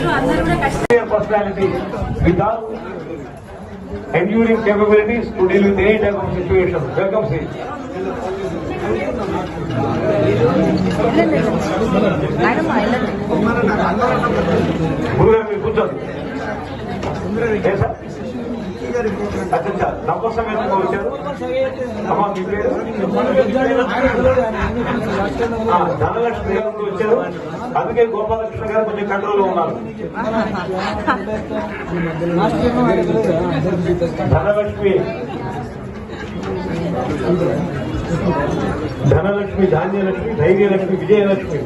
personality with all enduring capabilities to deal with any type of situation. Welcome, sir. కూర్చోండి సమేతంగా వచ్చారు. అమ్మా మీ పేరు? ఆ, ధనలక్ష్మి గారు వచ్చారు. అందుకే గోపాలకృష్ణ గారు కొంచెం కంట్రోల్ ఉన్నారు. ధనలక్ష్మి. ధనలక్ష్మి ధాన్యలక్ష్మి ధైర్యలక్ష్మి విజయలక్ష్మి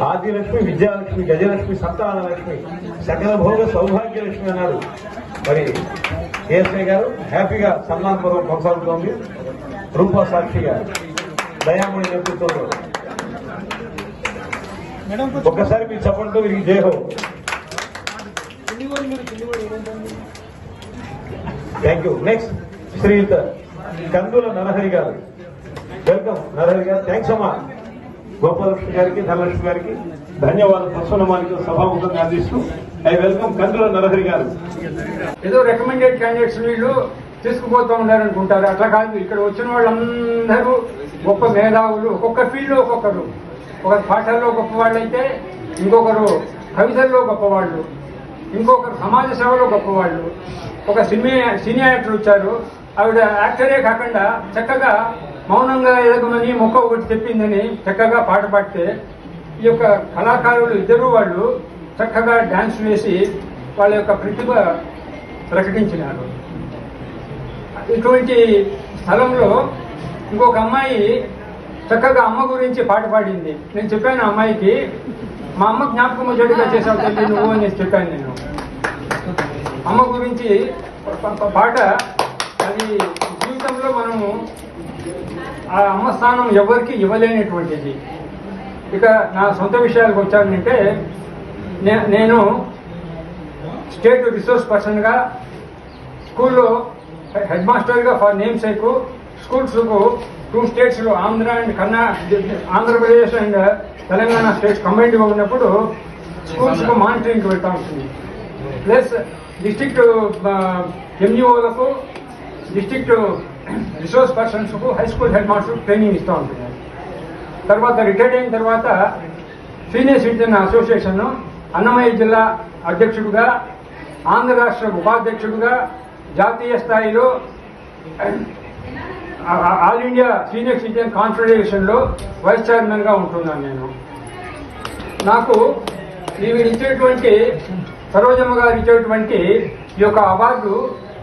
ఆదిలక్ష్మి విద్యాలక్ష్మి గజలక్ష్మి సంతానలక్ష్మి సకల భోగ సౌభాగ్యలక్ష్మి అన్నారు. మరి కేఎస్ఐ గారు హ్యాపీగా సన్మాన పర్వం కొనసాగుతోంది. రూపా సాక్షిగా దయామణి నేతృత్వంలో. ఒక్కసారి మీరు చెప్పండి వీరికి జయహో థ్యాంక్ యూ నెక్స్ట్ శ్రీయుత కందుల నరహరి గారు. వెల్కమ్ నరహరి గారు. థ్యాంక్స్ అమ్మా గోపాలకృష్ణ గారికి ధనలక్ష్మి గారికి ధన్యవాదాలు. ప్రసన్నమానికి సభాముఖంగా అందిస్తూ ఐ వెల్కమ్ కందుల నరహరి గారు. ఏదో రికమెండెడ్ క్యాండిడేట్స్ వీళ్ళు తీసుకుపోతూ ఉన్నారనుకుంటారు. అట్లా కాదు ఇక్కడ వచ్చిన వాళ్ళందరూ గొప్ప మేధావులు. ఒక్కొక్క ఫీల్డ్లో ఒక్కొక్కరు. ఒకరు పాఠాల్లో గొప్పవాళ్ళైతే ఇంకొకరు కవితల్లో గొప్పవాళ్ళు ఇంకొకరు సమాజ సేవలో గొప్పవాళ్ళు ఒక సినీ సినీ యాక్టర్ వచ్చారు. ఆవిడ యాక్టరే కాకుండా చక్కగా మౌనంగా ఎదగమని మొక్క ఒకటి చెప్పిందని చక్కగా పాట పాడితే ఈ యొక్క కళాకారులు ఇద్దరు వాళ్ళు చక్కగా డ్యాన్స్ వేసి వాళ్ళ యొక్క ప్రతిభ ప్రకటించినారు. ఇటువంటి స్థలంలో ఇంకొక అమ్మాయి చక్కగా అమ్మ గురించి పాట పాడింది. నేను చెప్పాను అమ్మాయికి మా అమ్మ జ్ఞాపకం వచ్చేట్టుగా చేసావు తల్లి నువ్వు అని చెప్పాను నేను. అమ్మ గురించి పాట అది జీవితంలో మనము ఆ అమ్మ స్థానం ఎవరికి ఇవ్వలేనటువంటిది. ఇక నా సొంత విషయాలకు వచ్చానంటే నేను స్టేట్ రిసోర్స్ పర్సన్గా స్కూల్లో హెడ్ మాస్టర్గా ఫర్ నేమ్ సేక్ స్కూల్స్కు టూ స్టేట్స్లో ఆంధ్ర అండ్ కన్నా ఆంధ్రప్రదేశ్ అండ్ తెలంగాణ స్టేట్స్ కంబైన్డ్గా ఉన్నప్పుడు స్కూల్స్కు మానిటరింగ్కి వెళ్తా ఉంటుంది. ప్లస్ డిస్టిక్ట్ ఎంఈఓలకు district resource పర్సన్స్కు high school head master training ఇస్తూ ఉంటుంది. తర్వాత రిటైర్డ్ అయిన తర్వాత సీనియర్ సిటిజన్ అసోసియేషన్ అన్నమయ్య జిల్లా అధ్యక్షుడిగా ఆంధ్ర రాష్ట్ర ఉపాధ్యక్షుడిగా జాతీయ స్థాయిలో ఆల్ ఇండియా సీనియర్ సిటిజన్ కాన్ఫెడరేషన్లో వైస్ చైర్మన్గా ఉంటున్నాను నేను. నాకు ఈవిడ ఇచ్చేటువంటి సరోజమ్మ గారు ఇచ్చేటువంటి ఈ యొక్క అవార్డు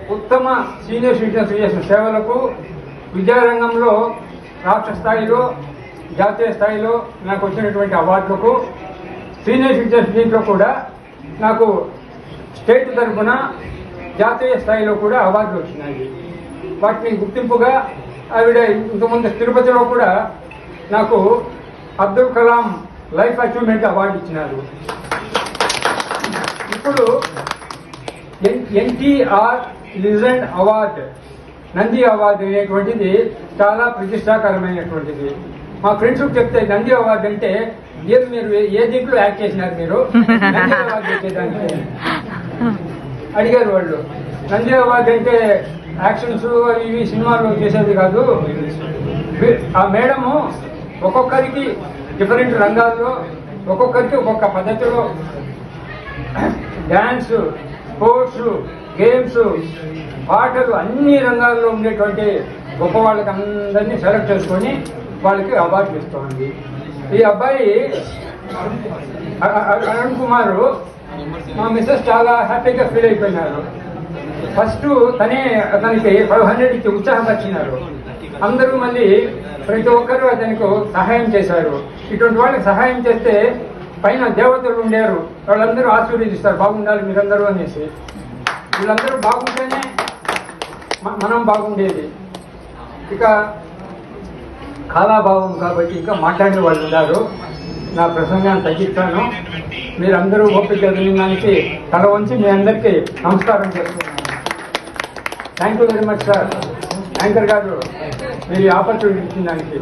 ఉత్తమ సీనియర్ సిటిజన్స్ చేసిన సేవలకు విద్యారంగంలో రాష్ట్ర స్థాయిలో జాతీయ స్థాయిలో నాకు వచ్చినటువంటి అవార్డులకు సీనియర్ సిటిజన్స్ దీంట్లో కూడా నాకు స్టేట్ తరఫున జాతీయ స్థాయిలో కూడా అవార్డులు వచ్చినాయి. వాటిని గుర్తింపుగా ఆవిడ ఇంతకుముందు తిరుపతిలో కూడా నాకు Abdul Kalam life achievement award ఇచ్చినారు. ఇప్పుడు NTR legend award Nandi award అనేటువంటిది చాలా ప్రతిష్టాకరమైనటువంటిది. మా ఫ్రెండ్స్ చెప్తే నంది అవార్డు అంటే ఏది మీరు ఏ దీంట్లో యాక్ట్ చేసినారు మీరు? నంది అవార్డు అడిగారు వాళ్ళు. నంది అవార్డు అంటే యాక్షన్స్ ఇవి సినిమాలు చేసేది కాదు. ఆ మేడము ఒక్కొక్కరికి డిఫరెంట్ రంగాల్లో ఒక్కొక్కరికి ఒక్కొక్క పద్ధతిలో డ్యాన్స్ స్పోర్ట్స్ గేమ్స్ పాటలు అన్ని రంగాల్లో ఉండేటువంటి గొప్ప వాళ్ళకి అందరినీ సెలెక్ట్ చేసుకొని వాళ్ళకి అవార్డు ఇస్తోంది. ఈ అబ్బాయి అరుణ్ కుమార్ మా మిస్సెస్ చాలా హ్యాపీగా ఫీల్ అయిపోయినారు. ఫస్ట్ తనే అతనికి ఫైవ్ హండ్రెడ్ ఇచ్చి ఉత్సాహపరిచినారు అందరూ మళ్ళీ ప్రతి ఒక్కరూ అతనికి సహాయం చేశారు. ఇటువంటి వాళ్ళకి సహాయం చేస్తే పైన దేవతలు ఉండారు. వాళ్ళందరూ ఆశీర్వదిస్తారు. బాగుండాలి మీరందరూ అనేసి. వీళ్ళందరూ బాగుంటేనే మనం బాగుండేది. ఇక కాలాభావం కాబట్టి ఇంకా మాట్లాడే వాళ్ళు ఉన్నారు. నా ప్రసంగాన్ని తగ్గిస్తాను. మీరందరూ ఓపిక దానికి తల వంచి మీ అందరికీ నమస్కారం చేస్తున్నాను thank you very much sir anchor గారు మీరు ఈ ఆపర్చునిటీ ఇచ్చిన దానికి.